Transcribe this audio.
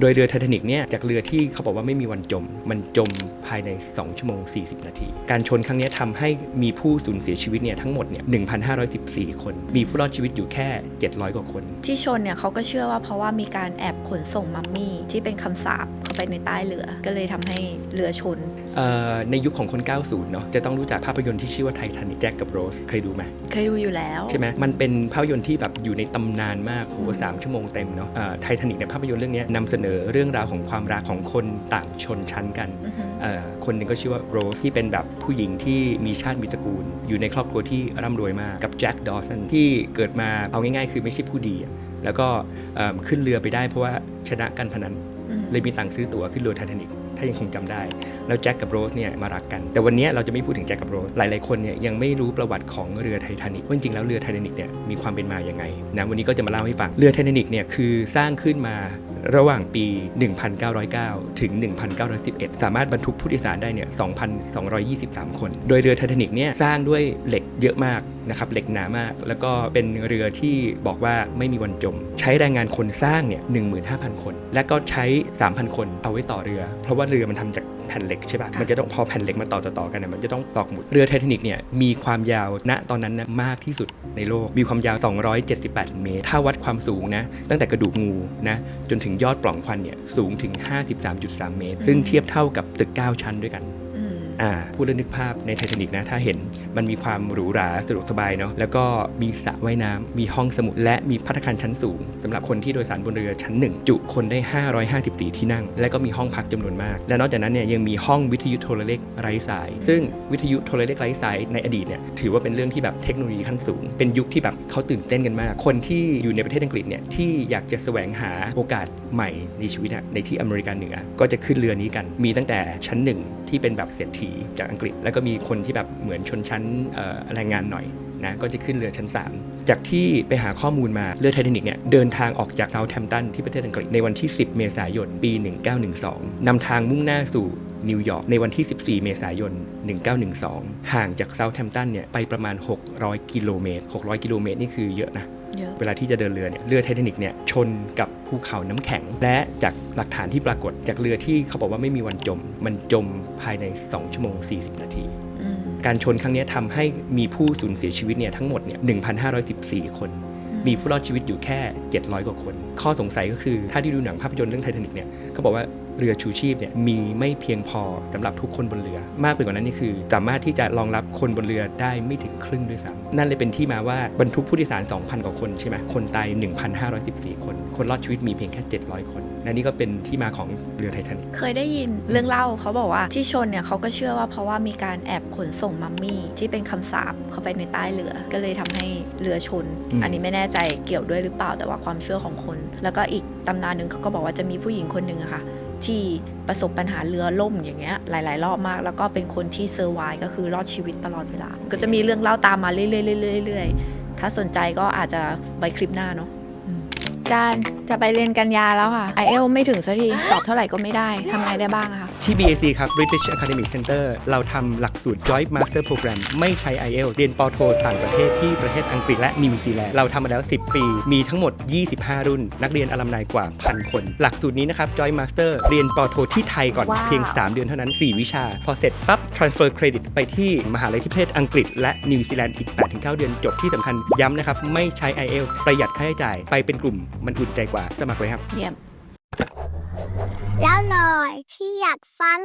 โดยเรือไททานิกเนี่ยจากเรือที่เขาบอกว่าไม่มีวันจม มันจมภายใน 2 ชั่วโมง 40 นาที การชนครั้งเนี้ยทำให้มีผู้สูญเสียชีวิตเนี่ยทั้งหมดเนี่ย1,514 คน มีผู้รอดชีวิตอยู่แค่ 700 กว่าคน ที่ชนเนี่ยเขาก็เชื่อว่าเพราะว่ามีการแอบขนส่งมัมมี่ ที่เป็นคำสาปเข้าไปในใต้เรือ ก็เลยทำให้เรือชนเอ่อในยุคของคน 90 เนาะจะต้องรู้จักภาพยนตร์ที่ชื่อว่าไททานิกแจ็คกับโรสเคยดูไหมเคยดูอยู่แล้วใช่ไหมมันเป็นภาพยนตร์ที่แบบอยู่ในตำนานมากโหสามชั่วโมงเต็มเนาะไททานิกในยภาพยนตร์เรื่องเนี้ยนำเสนอเรื่องราวของความรักของคนต่างชนชั้นกันอือฮึเอ่อคนหนึ่งก็ชื่อว่าโรสที่เป็นแบบผู้หญิงที่มีชาติมีตระกูล อยู่ในครอบครัวที่ร่ำรวยมากกับแจ็คดอสันที่เกิดมาเอาง่ายๆ คือไม่ใช่ผู้ดีอะแล้วก็เอิ่มขึ้นเรือไปได้เพราะว่าชนะการพนันอืมเลยมีตังค์ซื้อตั๋วขึ้นเรือไททานิก ถ้ายังคงจำได้ แล้วแจ็คกับโรสเนี่ยมารักกัน แต่วันนี้เราจะไม่พูดถึงแจ็คกับโรส หลายๆคนเนี่ยยังไม่รู้ประวัติของเรือไททานิกว่าจริงแล้วเรือไททานิกเนี่ยมีความเป็นมาอย่างไงนะวันนี้ก็จะมาเล่าให้ฟังเรือไททานิกเนี่ยคือสร้างขึ้นมาระหว่างปี 1909 ถึง 1911 สามารถบรรทุกผู้โดยสารได้เนี่ย 2,223 คน โดยเรือไททานิกเนี่ยสร้างด้วยเหล็กเยอะมากนะครับ เหล็กหนามาก แล้วก็เป็นเรือที่บอกว่าไม่มีวันจม ใช้แรงงานคนสร้างเนี่ย 15,000 คน และก็ใช้ 3,000 คนเอาไว้ต่อเรือ เพราะว่าเรือมันทำจากแผ่นเหล็กใช่ปะมันจะต้องพอแผ่นเหล็กมาต่อต่อๆกันเนี่ยมันจะต้องตอกหมุด เรือไททานิกเนี่ยมีความยาวณตอนนั้นนะมากที่สุดในโลก มีความยาว 278 เมตร ถ้าวัดความสูงนะ ตั้งแต่กระดูกงูนะจนถึงยอดปล่องควันเนี่ยสูงถึง 53.3 เมตร ซึ่งเทียบเท่ากับตึก 9 ชั้นด้วยกัน อ่าพูดแล้วนึกภาพในไททานิกนะถ้าเห็นมันมีความหรูหราสะดวกสบายเนาะแล้วก็มีสระว่ายน้ำมีห้องสมุดและมีพัตตาคารชั้นสูงสำหรับคนที่โดยสารบนเรือชั้น 1 จุคนได้ 554 ที่นั่ง และก็มีห้องพักจำนวนมาก และนอกจากนั้นเนี่ยยังมีห้องวิทยุโทรเลขไร้สาย ซึ่งวิทยุโทรเลขไร้สายในอดีตเนี่ยถือว่าเป็นเรื่องที่แบบเทคโนโลยีขั้นสูง เป็นยุคที่แบบเขาตื่นเต้นกันมาก คนที่อยู่ในประเทศอังกฤษเนี่ยที่อยากจะแสวงหาโอกาสใหม่ในชีวิตในที่อเมริกาเหนือ ก็จะขึ้นเรือนี้กัน มีตั้งแต่ชั้นหนึ่งที่เป็นแบบเศรษฐีจากอังกฤษ แล้วก็มีคนที่แบบเหมือนชนชั้นแรงงานหน่อยนะก็จะขึ้นเรือชั้น 3 จากที่ไปหาข้อมูลมาเรือไททานิกเนี่ยเดินทางออกจากเซาท์แฮมป์ตันที่ประเทศอังกฤษในวันที่ 10 เมษายนปี 1912 นำทางมุ่งหน้าสู่ นิวยอร์กในวันที่ 14 เมษายน 1912 ห่างจากเซาท์แฮมป์ตันเนี่ยไปประมาณ 600 กิโลเมตร 600 กิโลเมตรนี่คือเยอะนะเยอะเวลาที่จะเดินเรือเนี่ยเรือไททานิกเนี่ยชนกับภูเขาน้ำแข็ง และจากหลักฐานที่ปรากฏจากเรือที่เขาบอกว่าไม่มีวันจม มันจมภายใน 2 ชั่วโมง 40 นาทีอืมการชนครั้งเนี้ยทำให้มีผู้สูญเสียชีวิตเนี่ยทั้งหมดเนี่ย1,514 คน มีผู้รอดชีวิตอยู่แค่ 700 กว่าคน ข้อสงสัยก็คือถ้าที่ดูหนังภาพยนตร์เรื่องไททานิกเนี่ยเขาบอกว่า เรือชูชีพเนี่ยมีไม่เพียงพอสำหรับทุกคนบนเรือ มากไปกว่านั้นนี่คือ สามารถที่จะรองรับคนบนเรือได้ไม่ถึงครึ่งด้วยซ้ำนั่นเลยเป็นที่มาว่าบรรทุกผู้โดยสาร 2,000 กว่าคนใช่ไหมคนตาย 1,514 คน คนรอดชีวิตมีเพียงแค่ 700 คนและนี่ก็เป็นที่มาของเรือไททานิกเคยได้ยินเรื่องเล่าเขาบอกว่าที่ชนเนี่ยเขาก็เชื่อว่าเพราะว่ามีการแอบขนส่งมัมมี่ที่เป็นคำสาปเข้าไปในใต้เรือ ก็เลยทำให้เรือชนอืมอันนี้ไม่แน่ใจเกี่ยวด้วยหรือเปล่าแต่ว่าความเชื่อของคน แล้วก็อีกตำนานหนึ่งเขาก็บอกว่าจะมีผู้หญิงคนหนึ่งอะค่ะ ที่ประสบปัญหาเรือล่มอย่างเงี้ยหลาย ๆ รอบมาก แล้วก็เป็นคนที่เซอร์ไวก็คือรอดชีวิตตลอดเวลา ก็จะมีเรื่องเล่าตามมาเรื่อยๆๆๆถ้าสนใจก็อาจจะไว้คลิปหน้าเนาะ จานจะไปเรียนกันยาแล้วค่ะ i อเอลไม่ถึงสักที สอบเท่าไหร่ก็ไม่ได้ทำไงได้บ้างอะคะที่ BAC ครับ British Academic Center เราทำหลักสูตร Joint Master Program ไม่ใช้ IELTS เรียนปอโทต่างประเทศที่ประเทศอังกฤษและนิวซีแลนด์เราทำมาแล้ว 10 ปี มีทั้งหมด 25 รุ่น นักเรียนอลัมนายกว่าพันคน หลักสูตรนี้นะครับ Joint Master เรียนปอโทที่ไทยก่อนว้าวเพียง 3 เดือนเท่านั้น 4 วิชา พอเสร็จปั๊บ transfer credit ไปที่มหาลัยที่ประเทศอังกฤษ และนิวซีแลนด์อีก 8-9 เดือนจบที่สำคัญย้ำนะครับไม่ใช้ IELTS ประหยัดค่าใช้จ่ายไปเป็นกลุ่มมันอุ่นใจกว่าสมัครเลยครับ เยี่ยม แล้วหน่อยที่อยากฟัง